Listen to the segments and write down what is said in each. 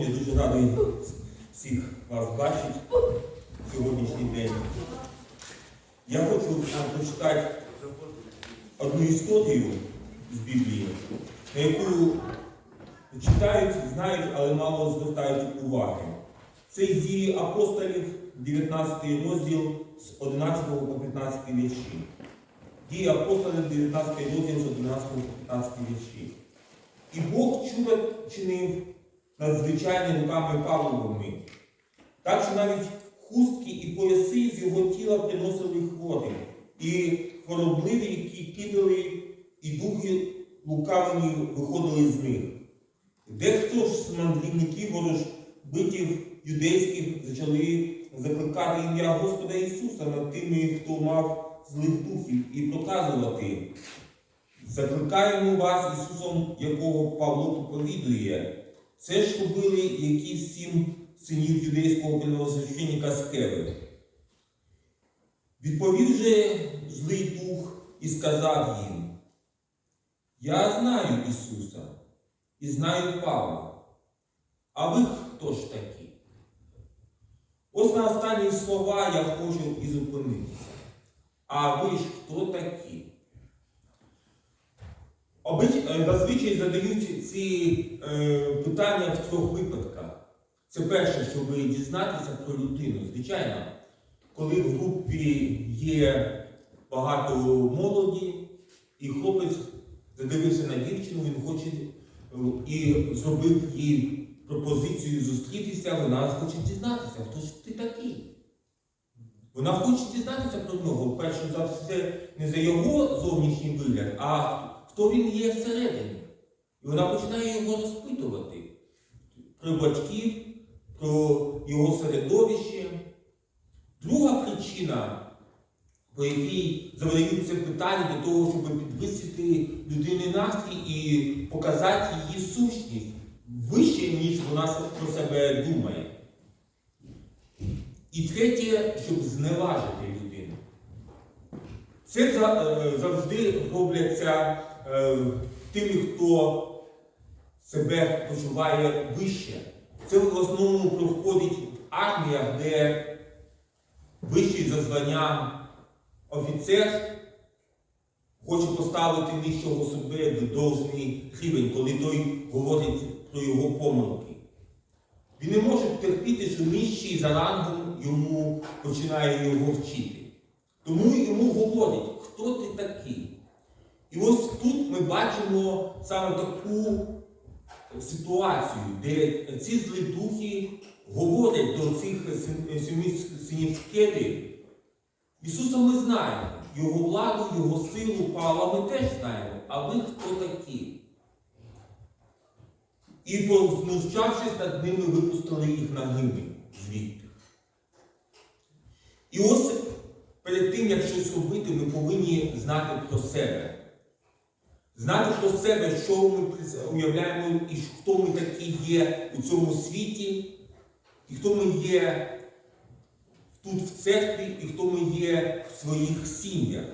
я дуже радий всіх вас бачити в сьогоднішній день. Я хочу вам прочитати одну історію з Біблії, на яку читають, знають, але мало звертають уваги. Це дії апостолів, 19 розділ з 11 по 15 вірші. Дії апостолів, 19 розділ з 11 по 15 вірші. І Бог чудо чинив надзвичайними руками Павловими, так що навіть хустки і пояси з його тіла приносили хворі, і хоробливі, які кидали, і духи лукавими виходили з них. Дехто ж з мандрівників ворожбитів юдейських почали закликати ім'я Господа Ісуса над тими, хто мав злих духів, і проказувати. Закликаємо вас Ісусом, якого Павло проповідує. Це ж робили якісь сім синів юдейського первосвященника Скеви. Відповів же злий дух і сказав їм: Я знаю Ісуса і знаю Павла. А ви хто ж такі? Ось на останні слова я хочу і зупинитися. А ви ж хто такі? Е, Зазвичай задають ці е, питання в трьох випадках. Це перше, щоб дізнатися про людину. Звичайно, коли в групі є багато молоді, і хлопець задивився на дівчину, він хоче е, і зробив їй пропозицію зустрітися, вона хоче дізнатися, хто ж ти такий. Вона хоче дізнатися про нього, перше за все, не за його зовнішній вигляд, а хто він є всередині. І вона починає його розпитувати про батьків, про його середовище. Друга причина, по якій задають це питання для того, щоб підвисити людини настрій і показати її сущність вище, ніж вона про себе думає. І третє, щоб зневажити людину. Це е, завжди робляться е, тими, хто себе почуває вище. Це в основному проходить в арміях, де вищий за званням офіцер хоче поставити нижчого себе до должний рівень, коли той говорить про його помилки. Він не може терпіти, що нижчий за рангом йому починає його вчити. Тому йому говорять, хто ти такий. І ось тут ми бачимо саме таку ситуацію, де ці злі духи говорять до цих син- синів. Ісуса ми знаємо, Його владу, Його силу, Павла ми теж знаємо. А ви хто такі? І познущавшись над ними, випустили їх на гибель звідти. І ось перед тим, як щось робити, ми повинні знати про себе. Знати про себе, що ми уявляємо і хто ми такі є у цьому світі, і хто ми є тут в церкві, і хто ми є в своїх сім'ях.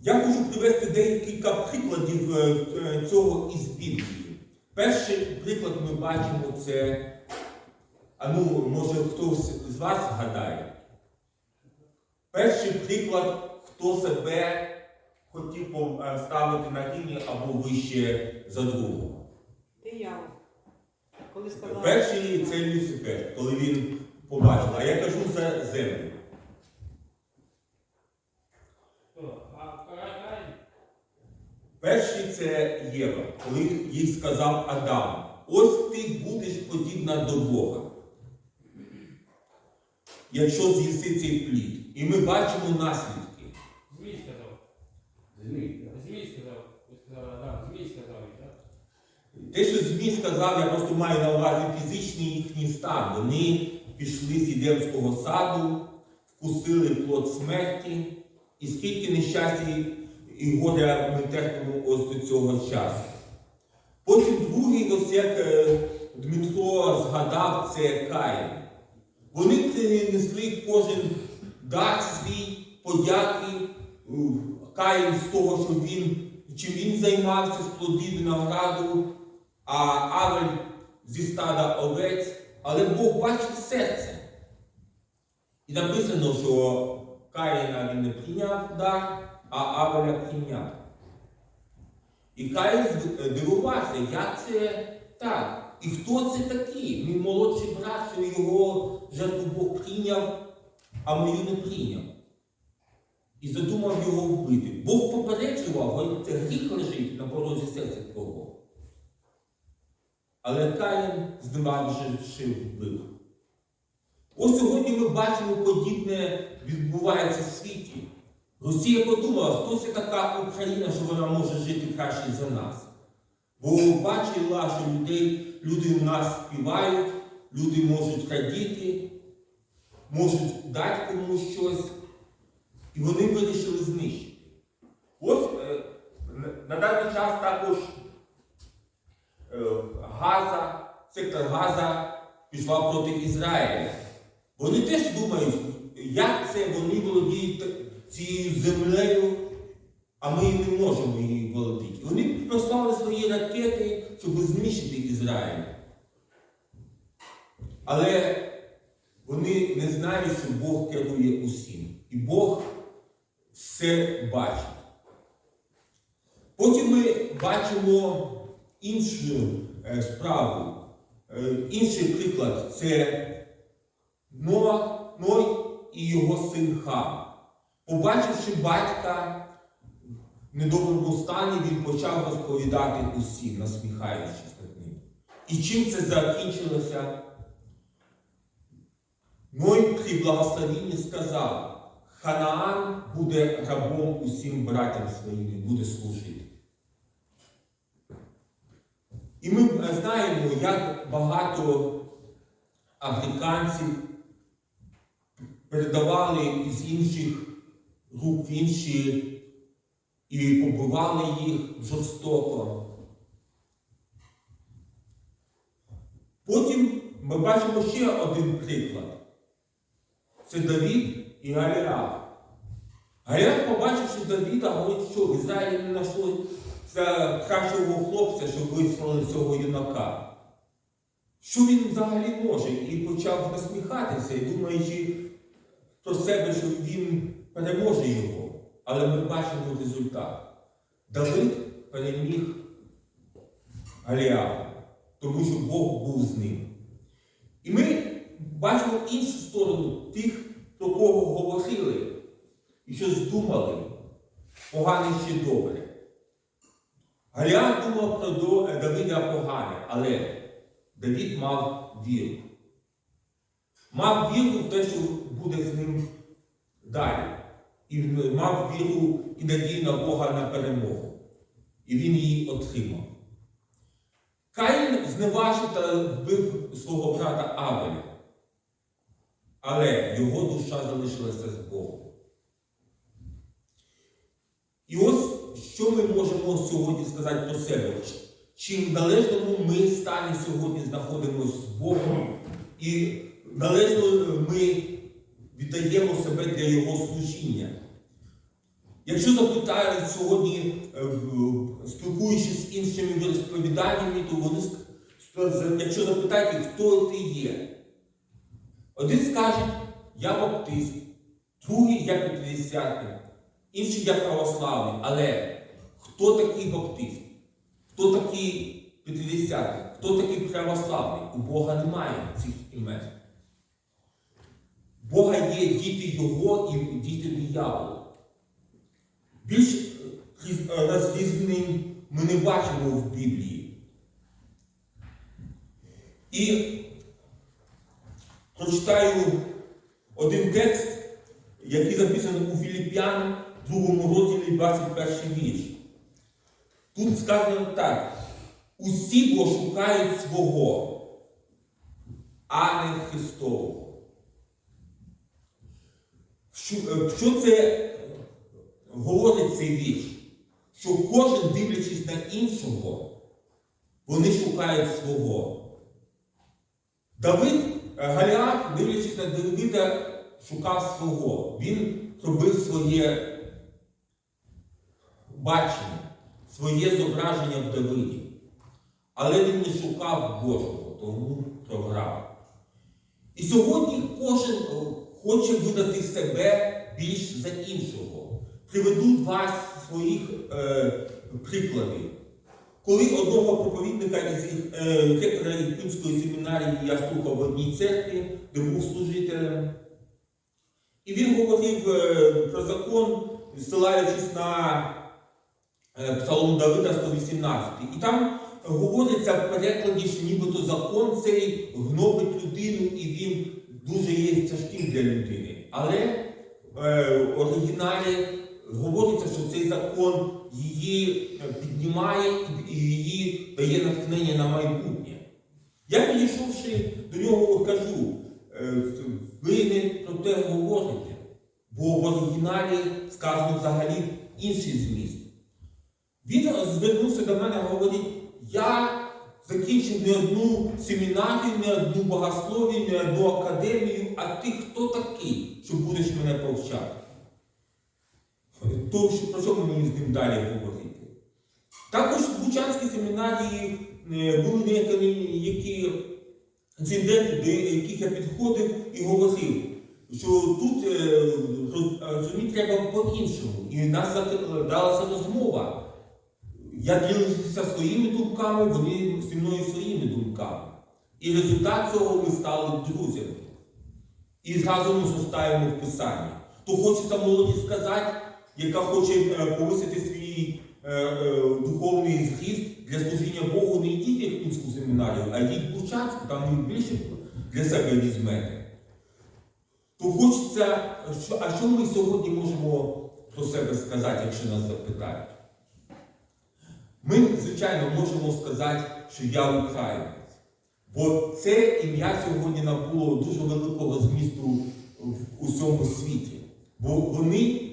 Я хочу привести декілька прикладів е, е, цього із Біблії. Перший приклад ми бачимо це, а ну, може хтось з вас згадає. Перший приклад, хто себе хотів е, ставити на рівні або вище за другого. Диявол. Коли сказав, Перший це Люцифер, коли він побачив, а я кажу за землю. Перший це Єва, коли їй сказав Адам, ось ти будеш подібна до Бога. Якщо з'їси цей плід. І ми бачимо наслідки. Змій сказав. Змій. Змій сказав. Змій сказав, так? Те, що Змій сказав, я просто маю на увазі фізичний їхній стан. Вони пішли з Ідемського саду, вкусили плод смерті, і скільки нещастя і горя терпимо ось до цього часу. Потім другий, ось як е, Дмитро згадав, це Каїн. Вони принесли кожен дар свій, подяки, е, Каїн з того, що він, чим він займався з плодів винограду, а Авель зі стада овець, але Бог бачить серце. І написано, що Каїна він не прийняв дар, а Авеля прийняв. І Каїн дивувався, як це так. І хто це такий? Мій молодший брат, що його жертву Бог прийняв, а мою не прийняв. І задумав його вбити. Бог попереджував, це гріх лежить на порозі серця твого. Але Каїн зневаживши вбив. Ось сьогодні ми бачимо, подібне відбувається в світі. Росія подумала, хто це така Україна, що вона може жити краще за нас. Бо бачила, що людей, люди у нас співають, люди можуть радіти, можуть дати комусь щось. І вони вирішили знищити. Ось е, на- даний час також е, Газа, сектор Газа пішла проти Ізраїля. Вони теж думають, як це вони володіють землею, а ми не можемо її володіти. Вони послали свої ракети, щоб знищити Ізраїль. Але вони не знають, що Бог керує усім. І Бог все бачить. Потім ми бачимо іншу е, справу. Е, інший приклад це Ной і його син Хам. Побачивши батька в недоброму стані, він почав розповідати усім, насміхаючись над ним. І чим це закінчилося? Ной при благословенні сказав, Ханаан буде рабом усім братям своїм і буде служити. І ми е, знаємо, як багато африканців передавали із інших рук в інші і побивали їх жорстоко. Потім ми бачимо ще один приклад. Це Давід і Галіаф. Галіаф, побачивши Давіда, говорить, що в Ізраїлі не знайшли кращого хлопця, щоб вислали цього юнака. Що він взагалі може? І почав насміхатися, і думаючи про себе, що він переможе його. Але ми бачимо результат. Давид переміг Галіафа, тому що Бог був з ним. І ми бачимо іншу сторону тих, про кого говорили і щось думали, погане чи добре. Галіаф думав про До- Давида погане, але Давид мав віру. Мав віру в те, що буде з ним далі. І мав віру і надію на Бога на перемогу. І він її отримав. Каїн зневажив та вбив свого брата Авеля. Але його душа залишилася з Богом. І ось що ми можемо сьогодні сказати про себе? Чи в належному ми стані сьогодні знаходимося з Богом, і належно ми віддаємо себе для Його служіння. Якщо запитають сьогодні, е, спілкуючись з іншими розповіданнями, то вони якщо запитають, хто ти є, один скаже, я баптист, другий я п'ятдесятник, інший я православний. Але хто такий баптист? Хто такий п'ятдесятник? Хто такий православний? У Бога немає цих імен. Бога є діти Його і діти дияволу. Більш е, різ- е, розрізнень ми не бачимо в Біблії. І прочитаю один текст, який записаний у Філіп'ян, другому розділі 21 вірш. Тут сказано так: усі бо шукають свого, а не Христового. Е, що це говорить цей вірш? Що кожен, дивлячись на іншого, вони шукають свого. Давид, е, Галіаф, дивлячись на Давида, шукав свого. Він робив своє бачення, своє зображення в Давиді. Але він не шукав Божого, тому програв. І сьогодні кожен е, хоче видати себе більш за іншого. Приведу два своїх е, прикладів. Коли одного проповідника із е, ректора Ірпінської семінарії я слухав в одній церкві, де був служителем, і він говорив е, про закон, ссилаючись на е, Псалом Давида 118. І там говориться в перекладі, що нібито закон цей гнобить людину і він дуже є тяжким для людини. Але е, в оригіналі говориться, що цей закон її е, піднімає і її дає натхнення на майбутнє. Я підійшовши до нього, кажу, е, ви не про те говорите, бо в оригіналі сказано взагалі інший зміст. Він звернувся до мене і говорить, я закінчив не одну семінарію, не одну богослов'я, не одну академію, а ти хто такий, що будеш мене повчати? То, що, про що мені з ним далі говорити? Також в Бучанській семінарії е, були деякі які інциденти, до яких я підходив і говорив, що тут е, розуміти треба по-іншому. І нас далася розмова. Я ділився своїми думками, вони зі мною своїми думками. І результат цього ми стали друзями. І разом зростаємо в Писанні. То хочеться молоді сказати, яка хоче е, повисити свій е, е, духовний зріст для служіння Богу, не йдіть в Ірпінську семінарію, а йдіть в Бурчанську, там ви більше для себе візьмете. То хочеться, що, а що ми сьогодні можемо про себе сказати, якщо нас запитають? Ми, звичайно, можемо сказати, що я українець. Бо це ім'я сьогодні набуло дуже великого змісту в усьому світі. Бо вони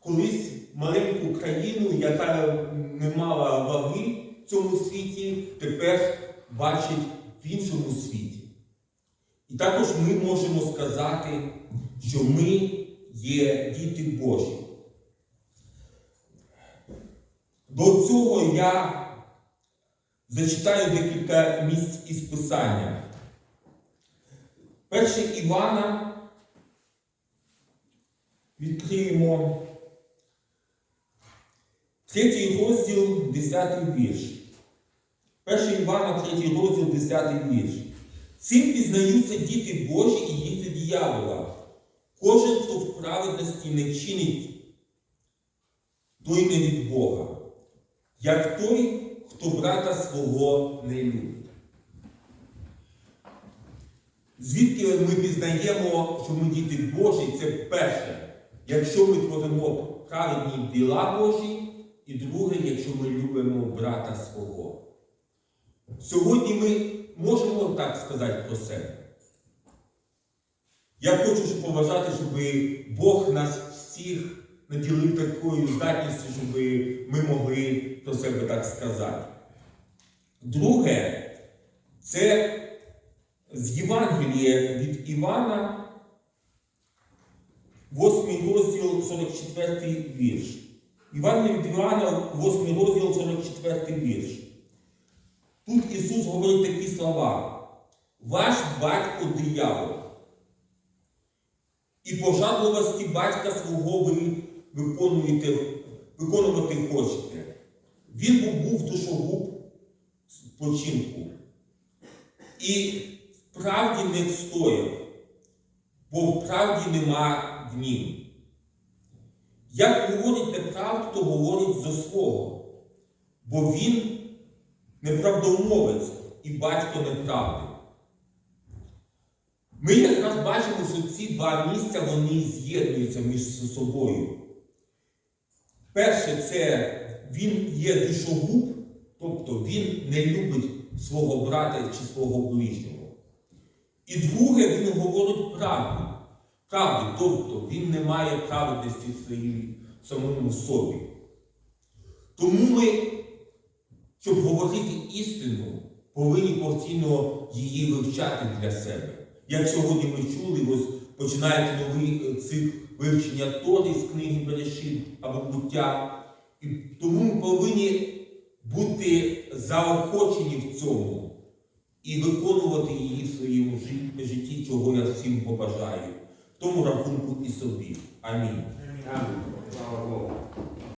колись маленьку країну, яка не мала ваги в цьому світі, тепер бачить в іншому світі. І також ми можемо сказати, що ми є діти Божі. До цього я зачитаю декілька місць із Писання. Перше Івана відкриємо третій розділ, 10 вірш. Перше Івана, третій розділ, 10 вірш. Цим пізнаються діти Божі і діти диявола. Кожен, хто в праведності не чинить, той не від Бога як той, хто брата свого не любить. Звідки ми пізнаємо, що ми діти Божі, це перше, якщо ми творимо праведні діла Божі, і друге, якщо ми любимо брата свого. Сьогодні ми можемо так сказати про себе. Я хочу щоб побажати, щоб Бог нас всіх наділив такою здатністю, щоб ми могли про себе так сказати. Друге, це з Євангелія від Івана, 8 розділ 44 вірш. Івангелія від Івана, 8 розділ 44 вірш. Тут Ісус говорить такі слова. Ваш батько диявол. І пожадливості батька свого ви виконуєте, виконувати хочете. Він був душогуб спочинку. І вправді не встояв, бо вправді нема в нім. Як говорить неправду, то говорить зо свого, бо він неправдомовець і батько неправди. Ми якраз бачимо, що ці два місця вони з'єднуються між собою. Перше, це він є душогуб, тобто він не любить свого брата чи свого ближнього. І друге, він говорить правду. Правди, тобто він не має праведності своїй самому собі. Тому ми, щоб говорити істину, повинні постійно її вивчати для себе. Як сьогодні ми чули, ось починається новий цикл вивчення Тори з книги Берешит або буття. І тому ми повинні бути заохочені в цьому і виконувати її в своєму житті, чого я всім побажаю. В тому рахунку і собі. Амінь. Амінь. Слава Богу.